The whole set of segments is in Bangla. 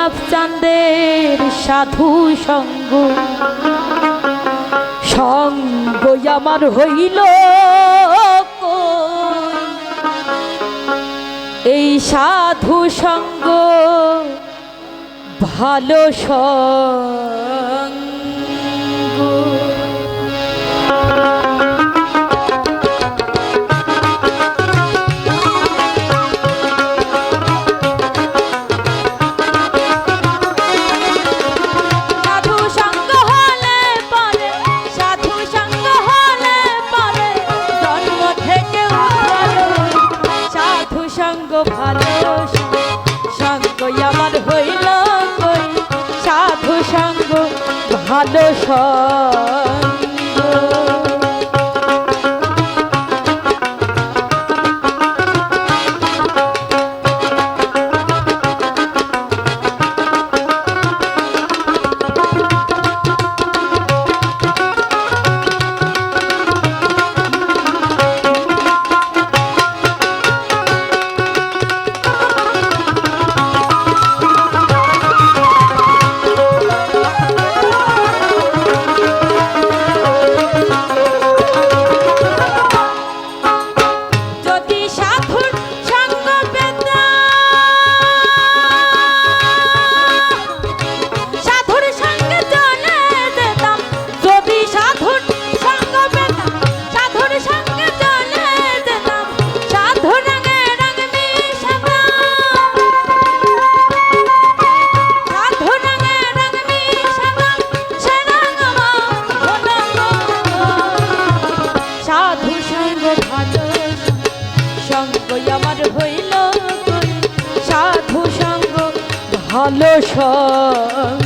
গোলাপ চাঁদের সাধু সঙ্গ। সঙ্গ আমার হইল এই সাধু সঙ্গ ভালো সঙ্গ। ভালো সব ভালো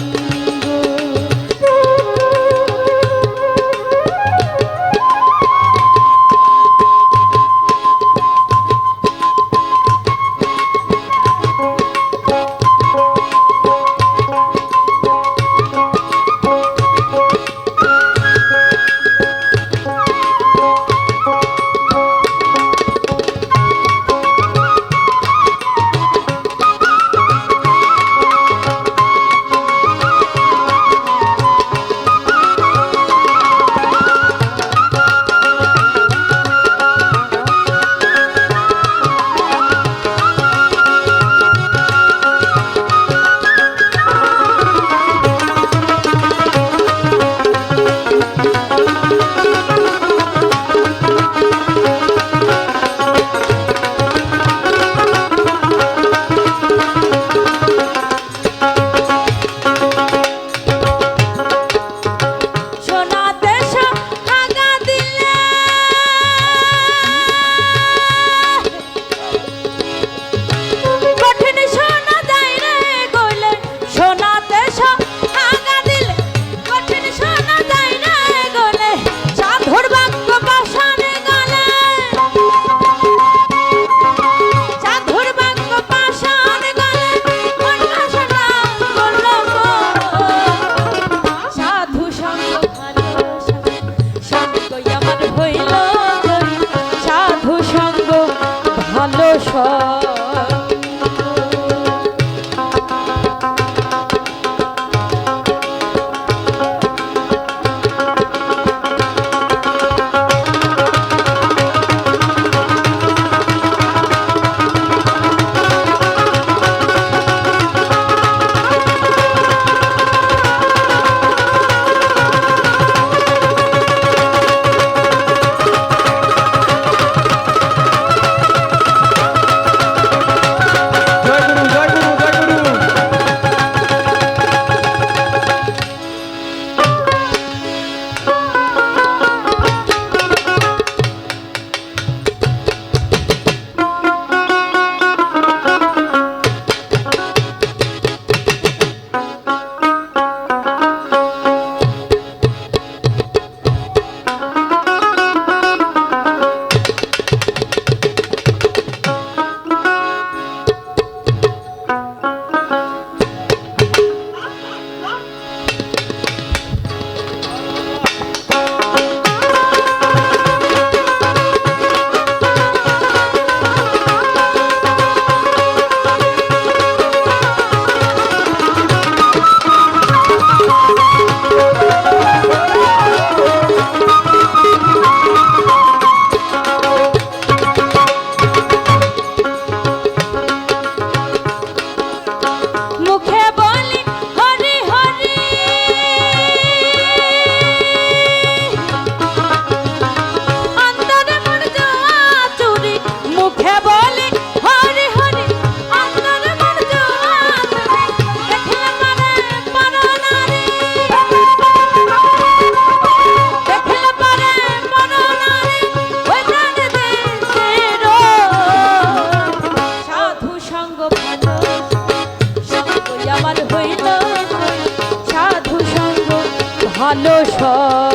সব ভালো সঙ্গ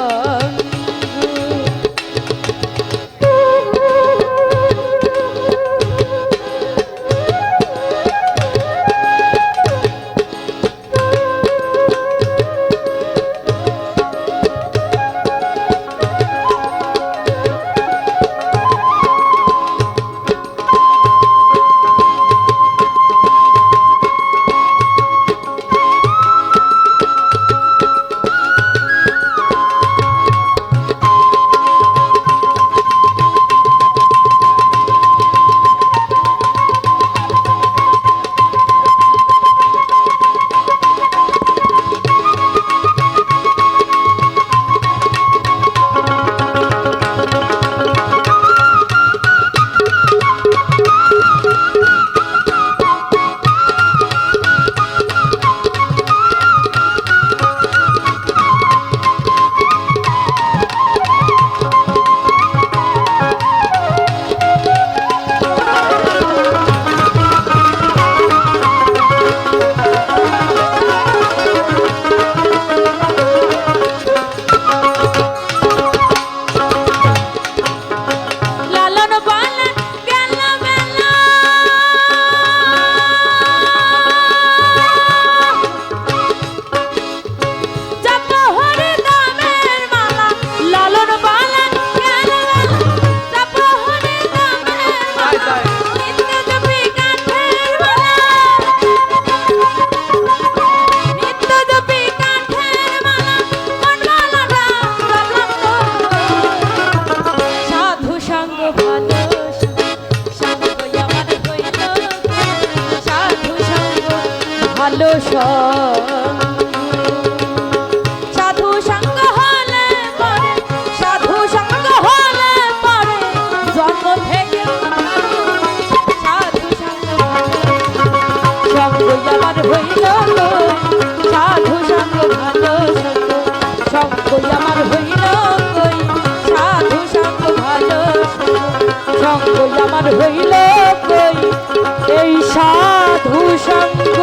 ভালো সাধু সঙ্গ হলে পরে, সাধু সঙ্গ হলে পরে জন্ম থেকে সাধু সঙ্গ সঙ্গ আমার হইল সাধু সঙ্গ ভালো সঙ্গ। আমার হইল সাধু সঙ্গ ভালো সঙ্গ। আমার হইল কই এই সাধু সঙ্গ।